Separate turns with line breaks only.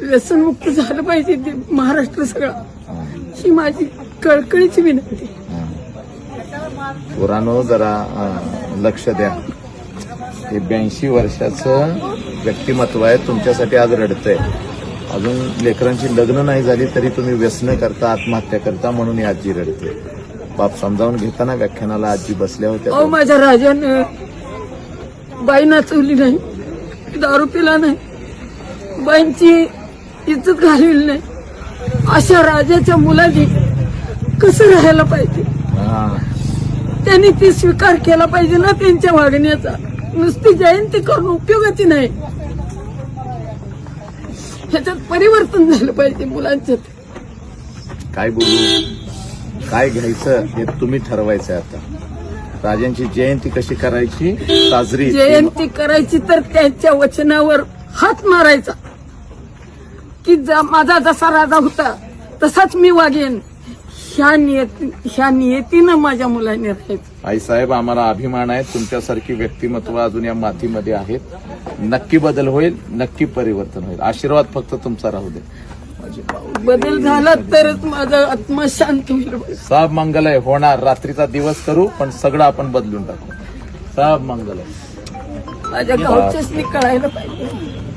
व्यसनमुक्त झालं पाहिजे ते महाराष्ट्र सगळं. ही माझी कळकळीची विनंती.
पोरानो जरा लक्ष द्या. हे ब्याऐंशी वर्षाचं व्यक्तिमत्व आहे तुमच्यासाठी आज रडतंय. अजून लेकरांची लग्न नाही झाली तरी तुम्ही व्यसन करता आत्महत्या करता म्हणून ही आजी रडते. बाप समजावून घेताना व्याख्यानाला आजी बसल्या होत्या.
माझ्या राजानं बाई नाचवली नाही दारू पिला नाही. बाईंची इज्जत घालवली नाही. अशा राजाच्या मुलाने कसं राहायला पाहिजे. त्यांनी ती स्वीकार केला पाहिजे ना त्यांच्या वागण्याचा. नुसती जयंती करून उपयोगाची नाही. ह्याच्यात परिवर्तन झालं पाहिजे मुलांच्यात
काय बोलू? काय घ्यायचं हे तुम्ही ठरवायचं आता. राजांची जयंती कशी करायची? साजरी
जयंती करायची तर त्यांच्या वचनावर हात मारायचा. की माझा जसा राजा होता तसाच मी वागेन. ह्या नियती ह्या नियतीनं माझ्या मुलाने राहायचं.
आई साहेब आम्हाला अभिमान आहे. तुमच्यासारखी व्यक्तिमत्व अजून या मातीमध्ये आहेत. नक्की बदल होईल नक्की परिवर्तन होईल. आशीर्वाद फक्त तुमचा राहू दे.
बदल झाला तरच माझा आत्मा शांत होईल.
सब मंगल आहे होणार. रात्रीचा दिवस करू पण सगळं आपण बदलून टाकू. सब मंगल आहे
माझ्या गावच्याच मी कळायला पाहिजे.